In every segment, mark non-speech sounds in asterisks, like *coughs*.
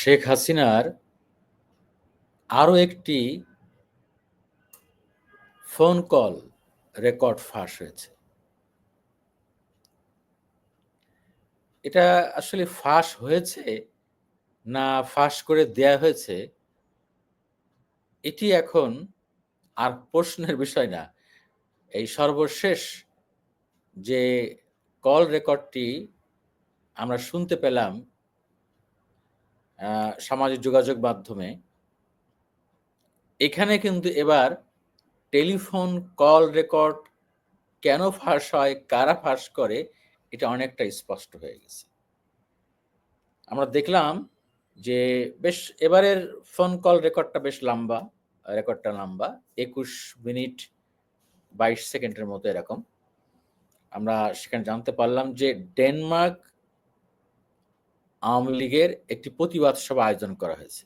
শেখ হাসিনার আরও একটি ফোন কল রেকর্ড ফাঁস হয়েছে। এটা আসলে ফাঁস হয়েছে না ফাঁস করে দেয়া হয়েছে, এটি এখন আর প্রশ্নের বিষয় না। এই সর্বশেষ যে কল রেকর্ডটি আমরা শুনতে পেলাম সামাজিক যোগাযোগ মাধ্যমে। এখানে কিন্তু এবার টেলিফোন, কল রেকর্ড কেন ফাঁস হয়, কারা ফাঁস করে, এটা অনেকটা স্পষ্ট হয়ে গেছে। আমরা দেখলাম যে বেশ, এবারের ফোন কল রেকর্ডটা বেশ লম্বা, রেকর্ডটা লম্বা, একুশ মিনিট বাইশ সেকেন্ডের মতো এরকম। আমরা সেখানে জানতে পারলাম যে ডেনমার্ক আওয়ামী লীগের একটি প্রতিবাদ সভা আয়োজন করা হয়েছে।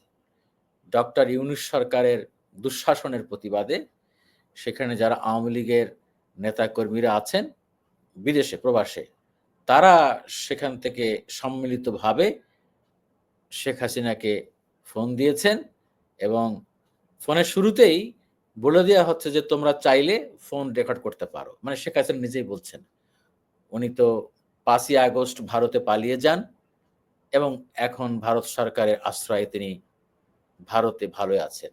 ডক্টর ইউনুস সরকারের দুঃশাসনের প্রতিবাদে সেখানে যারা আওয়ামী লীগের নেতাকর্মীরা আছেন, বিদেশে, প্রবাসে, তারা সেখান থেকে সম্মিলিতভাবে শেখ হাসিনাকে ফোন দিয়েছেন এবং ফোনের শুরুতেই বলে দেওয়া হচ্ছে যে, তোমরা চাইলে ফোন রেকর্ড করতে পারো। মানে শেখ হাসিনা নিজেই বলছেন, উনি তো পাঁচই আগস্ট ভারতে পালিয়ে যান। এবং এখন ভারত সরকারের আশ্রয়ে তিনি ভারতে ভালো আছেন।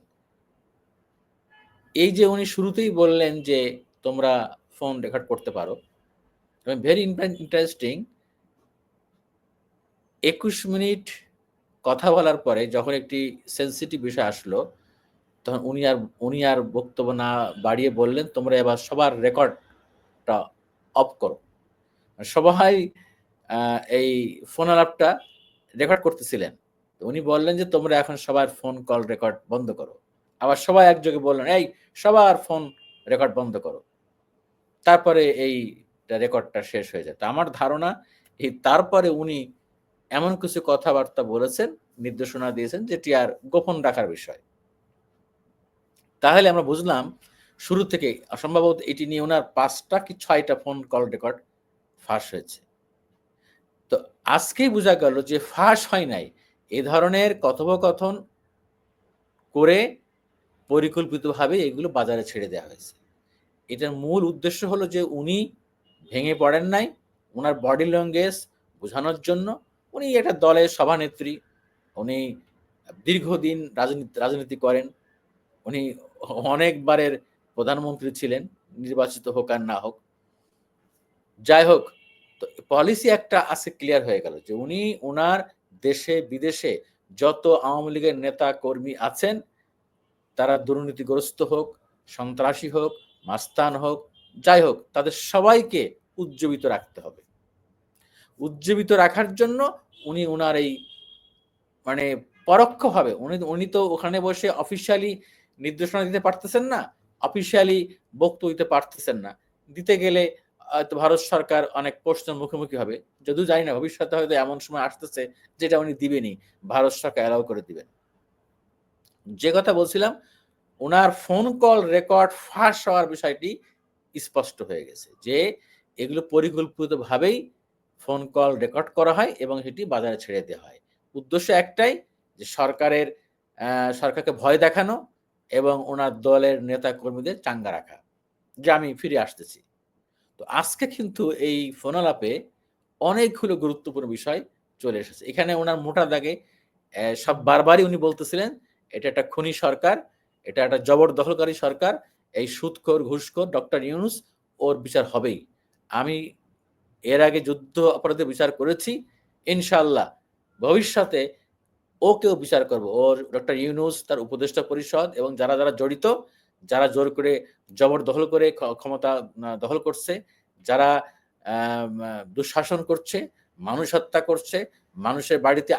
এই যে উনি শুরুতেই বললেন যে তোমরা ফোন রেকর্ড করতে পারো ভেরি ইন্টারেস্টিং একুশ মিনিট কথা বলার পরে যখন একটি সেন্সিটিভ বিষয় আসলো, তখন উনি আর উনি আর বক্তব্য না বাড়িয়ে বললেন, তোমরা এবার সবার রেকর্ডটা অফ করো। সবাই এই ফোন আলাপটা রেকর্ড করতেছিলেন। উনি বললেন যে, তোমরা এখন সবার ফোন কল রেকর্ড বন্ধ করো। আবার সবাই একযোগে বললেন, এই, সবার ফোন রেকর্ড বন্ধ করো। তারপরে এই রেকর্ডটা শেষ হয়ে যায়। তো আমার ধারণা, এই তারপরে উনি এমন কিছু কথাবার্তা বলেছেন, নির্দেশনা দিয়েছেন যেটি আর গোপন রাখার বিষয়। তাহলে আমরা বুঝলাম, শুরু থেকে, সম্ভবত এটি নিয়ে ওনার পাঁচটা কি ছয়টা ফোন কল রেকর্ড ফাঁস হয়েছে। আজকেই বোঝা গেল যে ফাঁস হয় নাই। এ ধরনের কথোপকথন করে পরিকল্পিতভাবে এগুলো বাজারে ছেড়ে দেওয়া হয়েছে। এটার মূল উদ্দেশ্য হলো যে উনি ভেঙে পড়েন নাই ওনার বডি ল্যাঙ্গুয়েজ বোঝানোর জন্য উনি একটা দলের সভানেত্রী, উনি দীর্ঘদিন রাজনীতি রাজনীতি করেন, উনি অনেকবারের প্রধানমন্ত্রী ছিলেন, নির্বাচিত হোক আর না হোক। যাই হোক তো পলিসি একটা আছে ক্লিয়ার হয়ে গেল যে উনি ওনার দেশে, বিদেশে যত আওয়ামী লীগের নেতা কর্মী আছেন, তারা দুর্নীতিগ্রস্ত হোক, সন্ত্রাসী হোক, মাস্তান হোক, যাই হোক, তাদের সবাইকে উজ্জীবিত রাখতে হবে। উজ্জীবিত রাখার জন্য উনি ওনার এই মানে পরোক্ষভাবে উনি উনি তো ওখানে বসে অফিসিয়ালি নির্দেশনা দিতে পারতেছেন না অফিসিয়ালি বক্তব্য দিতে পারতেছেন না। দিতে গেলে ভারত সরকার অনেক প্রশ্নের মুখোমুখি হবে। যদিও জানি না, ভবিষ্যতে হয়তো এমন সময় আসতেছে যেটা উনি দিবেনি ভারত সরকার অ্যালাউ করে দিবেন। যে কথা বলছিলাম ওনার ফোন কল রেকর্ড ফাঁস হওয়ার বিষয়টি স্পষ্ট হয়ে গেছে যে এগুলো পরিকল্পিতভাবেই ফোন কল রেকর্ড করা হয় এবং সেটি বাজারে ছেড়ে দেওয়া হয়। উদ্দেশ্য একটাই যে সরকারের সরকারকে ভয় দেখানো এবং ওনার দলের নেতা কর্মীদের চাঙ্গা রাখা। যে আমি ফিরে আসতেছি। তো আজকে কিন্তু এই ফোনালাপে অনেকগুলো গুরুত্বপূর্ণ বিষয় চলে এসেছে। এখানে ওনার মোটা দাগে সব বারবারই উনি বলতেছিলেন, এটা একটা খুনি সরকার, এটা একটা জবরদখলকারী সরকার, এই সুদখোর ঘুষখোর, ডক্টর ইউনুস, ওর বিচার হবেই। আমি এর আগে যুদ্ধ অপরাধের বিচার করেছি ইনশাল্লাহ ভবিষ্যতে ওকেও বিচার করব। ওর, ডক্টর ইউনুস, তার উপদেষ্টা পরিষদ এবং যারা যারা জড়িত, যারা জোর করে জবরদখল করে ক্ষমতা দখল করছে, যারা দুঃশাসন করছে, মানুষ হত্যা করছে, মানুষের বাড়িতে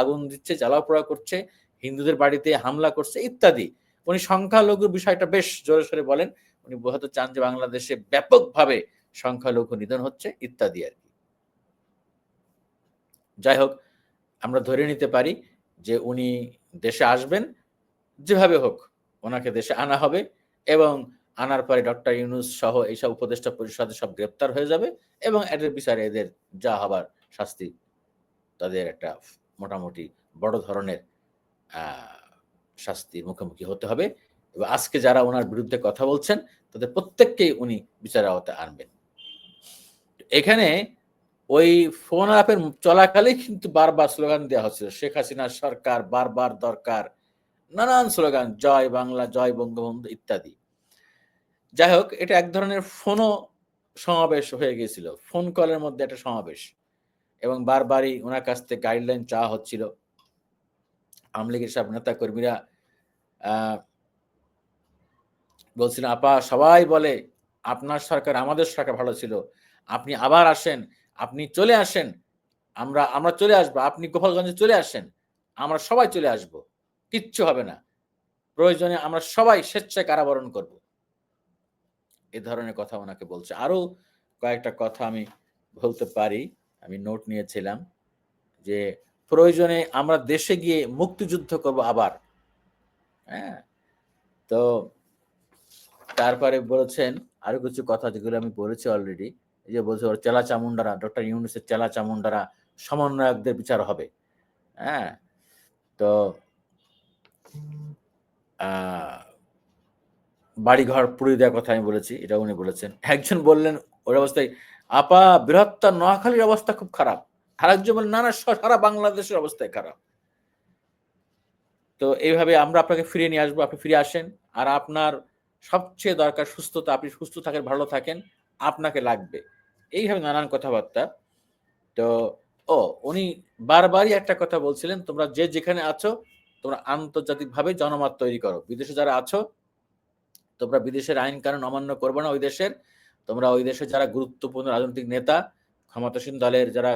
আগুন দিচ্ছে, জ্বালাও পোড়া করছে, হিন্দুদের বাড়িতে হামলা করছে, ইত্যাদি। উনি সংখ্যালঘু বিষয়টা বেশ জোরে সোরে বলেন, উনি বোঝাতে চান যে বাংলাদেশে ব্যাপকভাবে সংখ্যালঘু নিধন হচ্ছে, ইত্যাদি আর কি। যাই হোক, আমরা ধরে নিতে পারি যে উনি দেশে আসবেন, যেভাবে হোক, ওনাকে দেশে আনা হবে এবং আনার পরে ডক্টর ইউনুস সহ এইসব উপদেষ্টা পরিষদে সব গ্রেপ্তার হয়ে যাবে এবং এদের বিচারে এদের যা হবার শাস্তি তাদের একটা মোটামুটি বড় ধরনের শাস্তির মুখোমুখি হতে হবে। এবং আজকে যারা ওনার বিরুদ্ধে কথা বলছেন, তাদের প্রত্যেককেই উনি বিচার আওতায় আনবেন। এখানে ওই ফোন আপের চলাকালেই কিন্তু বারবার স্লোগান দেওয়া হচ্ছিল, শেখ হাসিনা সরকার বারবার দরকার। নানান স্লোগান, জয় বাংলা, জয় বঙ্গবন্ধু, ইত্যাদি। যাই হোক এটা এক ধরনের ফোনও সমাবেশ হয়ে গিয়েছিল। ফোন কলের মধ্যে একটা সমাবেশ এবং বারবারই ওনার কাছ থেকে গাইডলাইন চাওয়া হচ্ছিল। আওয়ামী লীগের সব নেতা কর্মীরা বলছিলেন আপা, সবাই বলে, আপনার সরকার আমাদের সরকার ভালো ছিল। আপনি আবার আসেন, আপনি চলে আসেন, আমরা আমরা চলে আসব, আপনি গোপালগঞ্জে চলে আসেন, আমরা সবাই চলে আসব। কিচ্ছু হবে না। প্রয়োজনে আমরা সবাই স্বেচ্ছায় কারাবরণ করব। এ ধরনের কথা ওনাকে বলছে। আরও কয়েকটা কথা আমি বলতে পারি। আমি নোট নিয়েছিলাম যে, প্রয়োজনে আমরা দেশে গিয়ে মুক্তিযুদ্ধ করব আবার। হ্যাঁ? তো তারপরে বলেছেন আরও কিছু কথা যেগুলো আমি বলেছি অলরেডি যে বলছে ওর চেলা চামুন্ডারা ডক্টর ইউনুসের চেলা চামুন্ডারা সমন্বয়কদের বিচার হবে। হ্যাঁ? তো বাড়িঘর পুড়িয়ে দেওয়ার কথা আমি বলেছি এটা উনি বলেছেন। একজন বললেন ওর অবস্থায়, আপা, বৃহত্তর নোয়াখালীর অবস্থা খুব খারাপ। আর একজন বললেন, না না সারা বাংলাদেশের অবস্থায় খারাপ। তো এইভাবে আমরা আপনাকে ফিরিয়ে নিয়ে আসব, আপনি ফিরে আসেন। আর আপনার সবচেয়ে দরকার সুস্থতা, আপনি সুস্থ থাকেন, ভালো থাকেন, আপনাকে লাগবে। এইভাবে নানান কথাবার্তা। তো, ও, উনি বারবারই একটা কথা বলছিলেন, তোমরা যে যেখানে আছো, তোমরা আন্তর্জাতিকভাবে জনমত তৈরি করো। বিদেশে যারা আছো তোমরা বিদেশের আইন কানুন অমান্য করবে না ওই দেশের। তোমরা ওই দেশে যারা গুরুত্বপূর্ণ রাজনৈতিক নেতা, ক্ষমতাসীন দলের যারা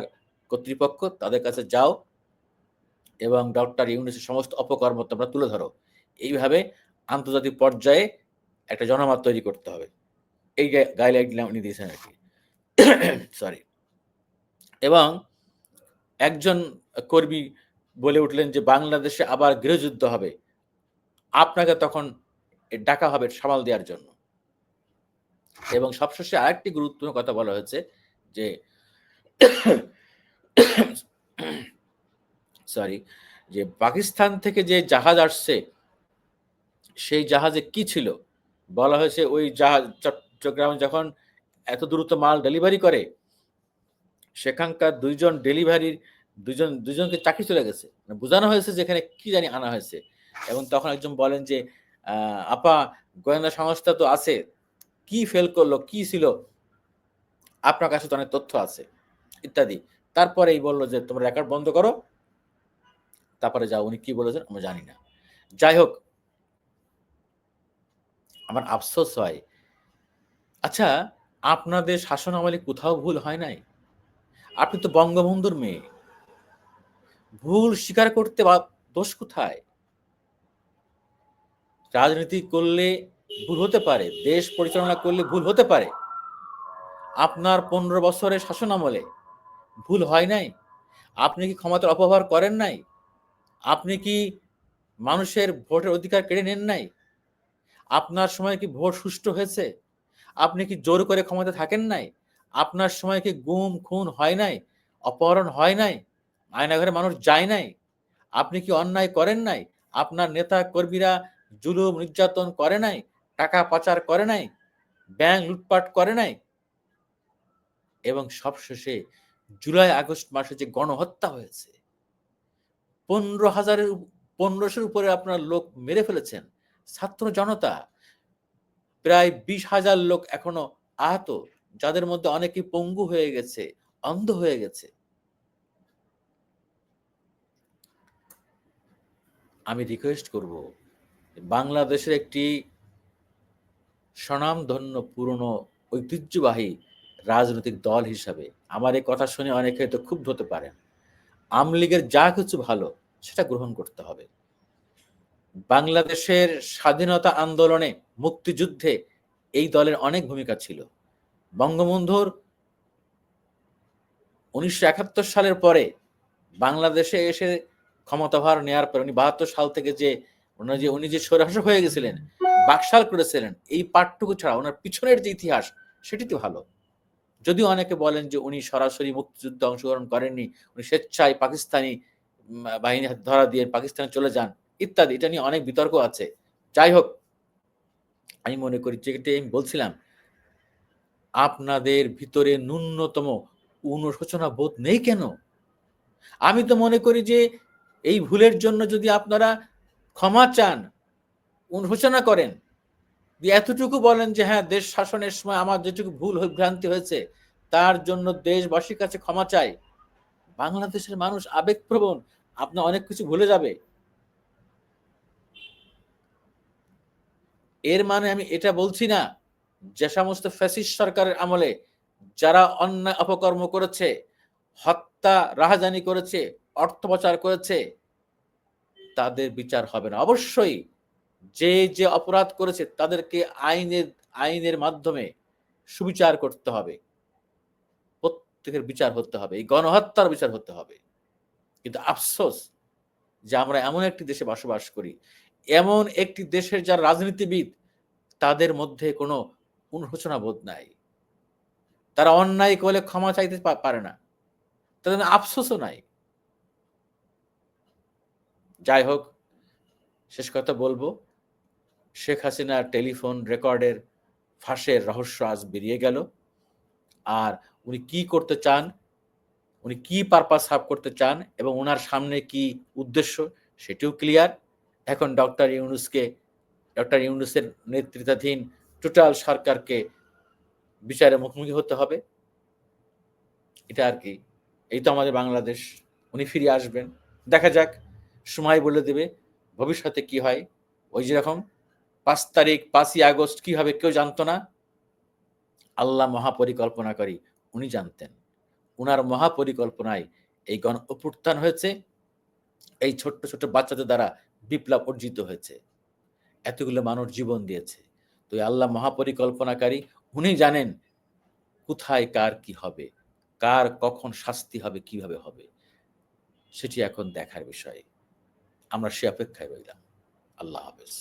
কর্তৃপক্ষ, তাদের কাছে যাও এবং ডক্টর ইউনিসের সমস্ত অপকর্ম তোমরা তুলে ধরো। এইভাবে আন্তর্জাতিক পর্যায়ে একটা জনমত তৈরি করতে হবে। এই গাইডলাইন উনি দিয়েছেন আর কি। *coughs* সরি এবং একজন কর্মী বলে উঠলেন যে, বাংলাদেশে আবার গৃহযুদ্ধ হবে। আপনাকে তখন ডাকা হবে সামাল দেওয়ার জন্য। এবং সবশেষে আরেকটি গুরুত্বপূর্ণ কথা বলা হয়েছে যে সরি, যে পাকিস্তান থেকে যে জাহাজ আসছে, সেই জাহাজে কি ছিল? বলা হয়েছে ওই জাহাজ চট্টগ্রামে যখন এত দ্রুত মাল ডেলিভারি করে, সেখানকার দুইজন ডেলিভারির দুজন দুজনকে চাকরি চলে গেছে। মানে বোঝানো হয়েছে যে এখানে কি জানি আনা হয়েছে। এবং তখন একজন বলেন যে আপা, গোয়েন্দা সংস্থা তো আছে। কি ফেল করল, কি ছিল? আপনার কাছে তো অনেক তথ্য আছে, ইত্যাদি। তারপরে এই বলল যে, তোমরা রেকর্ড বন্ধ করো। তারপরে যা উনি কি বলেছেন, আমরা জানি না। যাই হোক, আমার আফসোস হয়। আচ্ছা আপনাদের শাসন আমলে কোথাও ভুল হয় নাই? আপনি তো বঙ্গবন্ধুর মেয়ে। ভুল স্বীকার করতে দোষ কোথায়? রাজনীতি করলে ভুল হতে পারে, দেশ পরিচালনা করলে ভুল হতে পারে। আপনার পনেরো বছরের শাসন আমলে ভুল হয় নাই? আপনি কি ক্ষমতার অপব্যবহার করেন নাই? আপনি কি মানুষের ভোটের অধিকার কেড়ে নেন নাই? আপনার সময় কি ভোট সুষ্ঠু হয়েছে? আপনি কি জোর করে ক্ষমতা থাকেন নাই? আপনার সময় কি গুম, খুন হয় নাই? অপহরণ হয় নাই? আয়নাঘরে মানুষ যায় নাই? আপনি কি অন্যায় করেন নাই? আপনার নেতা কর্মীরা জুলুম, নির্যাতন করে নাই, টাকা পাচার করে নাই, ব্যাংক লুটপাট করে নাই। এবং সবশেষে জুলাই আগস্ট মাসে যে গণহত্যা হয়েছে, পনেরো হাজারের পনেরোশোর উপরে আপনার লোক মেরে ফেলেছেন, ছাত্র জনতা। প্রায় বিশ হাজার লোক এখনও আহত, যাদের মধ্যে অনেকে পঙ্গু হয়ে গেছে, অন্ধ হয়ে গেছে। আমি রিকোয়েস্ট করব বাংলাদেশের একটি স্বনামধন্য পুরনো ঐতিহ্যবাহী রাজনৈতিক দল হিসাবে আমার এই কথা শুনে অনেকে হয়তো ক্ষুব্ধ হতে পারেন। আমলিগের যা কিছু ভালো, সেটা গ্রহণ করতে হবে। বাংলাদেশের স্বাধীনতা আন্দোলনে মুক্তিযুদ্ধে এই দলের অনেক ভূমিকা ছিল। বঙ্গবন্ধুর উনিশশো একাত্তর সালের পরে বাংলাদেশে এসে ক্ষমতাভার নেওয়ার পর, উনি বাহাত্তর সাল থেকে যে ওনার যে, উনি যে স্বৈরাশাসক হয়ে গেছিলেন, বাকশাল করেছিলেন, এই পাঠটুকু ছাড়া ওনার পিছনের যে ইতিহাস সেটি তো ভালো। যদিও অনেকে বলেন যে, উনি সরাসরি মুক্তিযুদ্ধে অংশগ্রহণ করেননি, উনি স্বেচ্ছায় পাকিস্তানি বাহিনী ধরা দিয়ে পাকিস্তানে চলে যান, ইত্যাদি। এটা নিয়ে অনেক বিতর্ক আছে। যাই হোক, আমি মনে করি যেটি আমি বলছিলাম, আপনাদের ভিতরে ন্যূনতম অনুশোচনা বোধ নেই কেন? আমি তো মনে করি যে, এই ভুলের জন্য যদি আপনারা ক্ষমা চান, অনুশোচনা করেন। এতটুকু বলেন যে হ্যাঁ দেশ শাসনের সময় আমার যেটুকু ভুল ভ্রান্তি হয়েছে, তার জন্য দেশবাসীর কাছে ক্ষমা চাই। বাংলাদেশের মানুষ আবেগপ্রবণ, আপনার অনেক কিছু ভুলে যাবে। এর মানে আমি এটা বলছি না, যে সমস্ত ফ্যাসিস সরকারের আমলে যারা অন্যায় অপকর্ম করেছে, হত্যা, রাহাজানি করেছে, অর্থ পাচার করেছে তাদের বিচার হবে না। অবশ্যই যে যে অপরাধ করেছে তাদেরকে আইনের আইনের মাধ্যমে সুবিচার করতে হবে। প্রত্যেকের বিচার হতে হবে, এই গণহত্যার বিচার হতে হবে। কিন্তু আফসোস যে আমরা এমন একটি দেশে বসবাস করি, এমন একটি দেশের যারা রাজনীতিবিদ, তাদের মধ্যে কোনো অনুশোচনা বোধ নাই। তারা অন্যায় করলে ক্ষমা চাইতে পারে না। তাদের আফসোসও নাই। যাই হোক, শেষ কথা বলব। শেখ হাসিনার টেলিফোন রেকর্ডের ফাঁসের রহস্য আজ বেরিয়ে গেল। আর উনি কি করতে চান, উনি কি পারপাস সাফ করতে চান এবং ওনার সামনে কি উদ্দেশ্য সেটিও ক্লিয়ার এখন ডক্টর ইউনুসকে ডক্টর ইউনুসের নেতৃত্বাধীন টোটাল সরকারকে বিচারে মুখোমুখি হতে হবে। এটা আর কি। এই তো আমাদের বাংলাদেশ। উনি ফিরে আসবেন। দেখা যাক। সময় বলে দেবে, ভবিষ্যতে কি হয়? ওই যেরকম পাঁচ তারিখ, পাঁচই আগস্ট কি হবে কেউ জানতো না? আল্লাহ মহাপরিকল্পনাকারী উনি জানতেন। উনার মহাপরিকল্পনায় এই গণ অভ্যুত্থান হয়েছে, এই ছোট্ট ছোট্ট বাচ্চাদের দ্বারা বিপ্লব অর্জিত হয়েছে। এতগুলো মানুষ জীবন দিয়েছে। তো আল্লাহ মহাপরিকল্পনাকারী, উনি জানেন কোথায় কার কি হবে, কার কখন শাস্তি হবে, কীভাবে হবে। সেটি এখন দেখার বিষয়। আমরা সে অপেক্ষায় রইলাম। আল্লাহ হাফেজ।